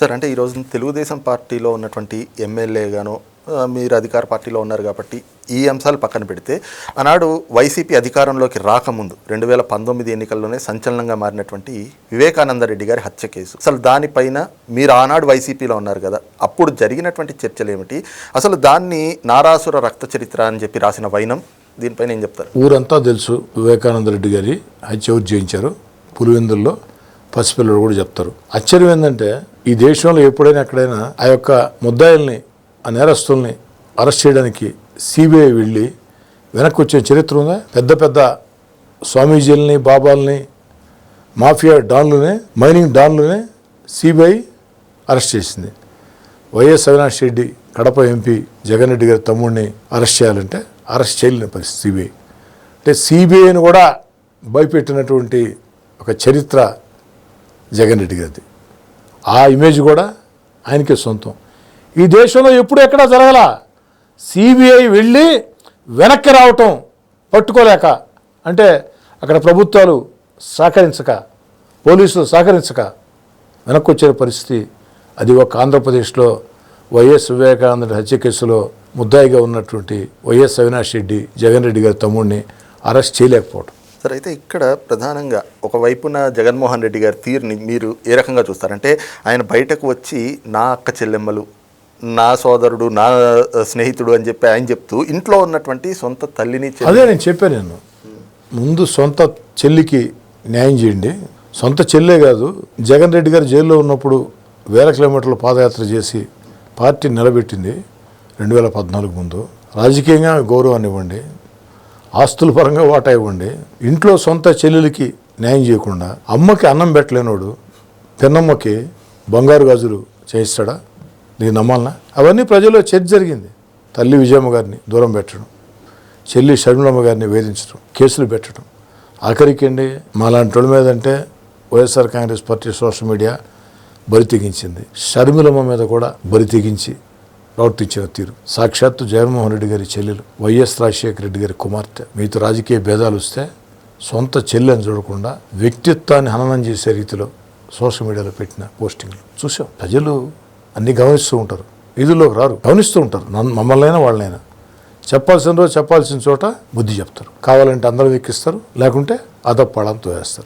Sir అంటే ఈరోజు తెలుగుదేశం పార్టీలో ఉన్నటువంటి ఎమ్మెల్యేగాను గాను మీరు అధికార పార్టీలో ఉన్నారు కాబట్టి ఈ అంశాలు పక్కన పెడితే ఆనాడు వైసీపీ అధికారంలోకి రాకముందు రెండు వేల పంతొమ్మిది ఎన్నికల్లోనే సంచలనంగా మారినటువంటి వివేకానంద రెడ్డి గారి హత్య కేసు. అసలు దానిపైన మీరు ఆనాడు వైసీపీలో ఉన్నారు కదా అప్పుడు జరిగినటువంటి చర్చలు ఏమిటి? అసలు దాన్ని నారాసుర రక్త చరిత్ర అని చెప్పి రాసిన వైనం దీనిపైన ఏం చెప్తారు? ఊరంతా తెలుసు వివేకానంద రెడ్డి గారి హత్య ఎవరు చేయించారు పులివెందుల్లో పసిపిల్లలు కూడా చెప్తారు. ఆశ్చర్యం ఏంటంటే ఈ దేశంలో ఎప్పుడైనా ఎక్కడైనా ఆ యొక్క ముద్దాయిల్ని ఆ నేరస్తుల్ని అరెస్ట్ చేయడానికి సిబిఐ వెళ్ళి వెనక్కి వచ్చే చరిత్ర ఉందా? పెద్ద పెద్ద స్వామీజీలని బాబాల్ని మాఫియా డాన్లునే మైనింగ్ డాన్లునే సిబిఐ అరెస్ట్ చేసింది. వైఎస్ అవినాష్ రెడ్డి కడప ఎంపీ జగన్ రెడ్డి గారి తమ్ముడిని అరెస్ట్ చేయాలంటే అరెస్ట్ చేయలేని పరిస్థితి సిబిఐ. అంటే సిబిఐని కూడా భయపెట్టినటువంటి ఒక చరిత్ర జగన్ రెడ్డి గారిది. ఆ ఇమేజ్ కూడా ఆయనకే సొంతం. ఈ దేశంలో ఎప్పుడు ఎక్కడా జరగల. సిబిఐ వెళ్ళి వెనక్కి రావటం పట్టుకోలేక అంటే అక్కడ ప్రభుత్వాలు సహకరించక పోలీసులు సహకరించక వెనక్కి వచ్చే పరిస్థితి అది ఒక ఆంధ్రప్రదేశ్లో వైఎస్ వివేకానంద హత్య కేసులో ముద్దాయిగా ఉన్నటువంటి వైఎస్ అవినాష్ రెడ్డి జగన్ రెడ్డి గారి తమ్ముడిని అరెస్ట్ చేయలేకపోవడం సార్ అయితే ఇక్కడ ప్రధానంగా ఒకవైపున జగన్మోహన్ రెడ్డి గారి తీరుని మీరు ఏ రకంగా చూస్తారంటే ఆయన బయటకు వచ్చి నా అక్క చెల్లెమ్మలు నా సోదరుడు నా స్నేహితుడు అని చెప్పి ఆయన చెప్తూ ఇంట్లో ఉన్నటువంటి సొంత తల్లిని అదే నేను చెప్పాను నేను. ముందు సొంత చెల్లికి న్యాయం చేయండి. సొంత చెల్లే కాదు జగన్ రెడ్డి గారు జైల్లో ఉన్నప్పుడు వేల కిలోమీటర్లు పాదయాత్ర చేసి పార్టీ నిలబెట్టింది రెండు వేల పద్నాలుగు ముందు. రాజకీయంగా గౌరవాన్ని ఇవ్వండి. ఆస్తుల పరంగా వాటా ఇవ్వండి. ఇంట్లో సొంత చెల్లెలకి న్యాయం చేయకుండా అమ్మకి అన్నం పెట్టలేనోడు పిన్నమ్మకి బంగారు గాజులు చేయిస్తాడా? నీకు నమ్మాలనా? అవన్నీ ప్రజల్లో చర్చ జరిగింది. తల్లి విజయమ్మ గారిని దూరం పెట్టడం చెల్లి షర్మిలమ్మ గారిని వేధించడం కేసులు పెట్టడం. ఆఖరికండి అండి మాలాంటి వాళ్ళ మీద అంటే YSR Congress party social media బరి తెగించింది. షర్మిలమ్మ మీద కూడా బరి తెగించి ప్రవర్తించిన తీరు. సాక్షాత్తు జగన్మోహన్ రెడ్డి గారి చెల్లెలు వైఎస్ రాజశేఖర రెడ్డి గారి కుమార్తె. మీతో రాజకీయ భేదాలు వస్తే సొంత చెల్లెని చూడకుండా వ్యక్తిత్వాన్ని హననం చేసే రీతిలో సోషల్ మీడియాలో పెట్టిన పోస్టింగ్లు. చూసాం ప్రజలు అన్ని గమనిస్తూ ఉంటారు. వీధుల్లోకి రారు. గమనిస్తూ ఉంటారు. నన్ను మమ్మల్నైనా వాళ్ళనైనా. చెప్పాల్సిన రోజు చెప్పాల్సిన చోట బుద్ధి చెప్తారు. కావాలంటే అందరూ ఎక్కిస్తారు లేకుంటే అదప్పడంతో వేస్తారు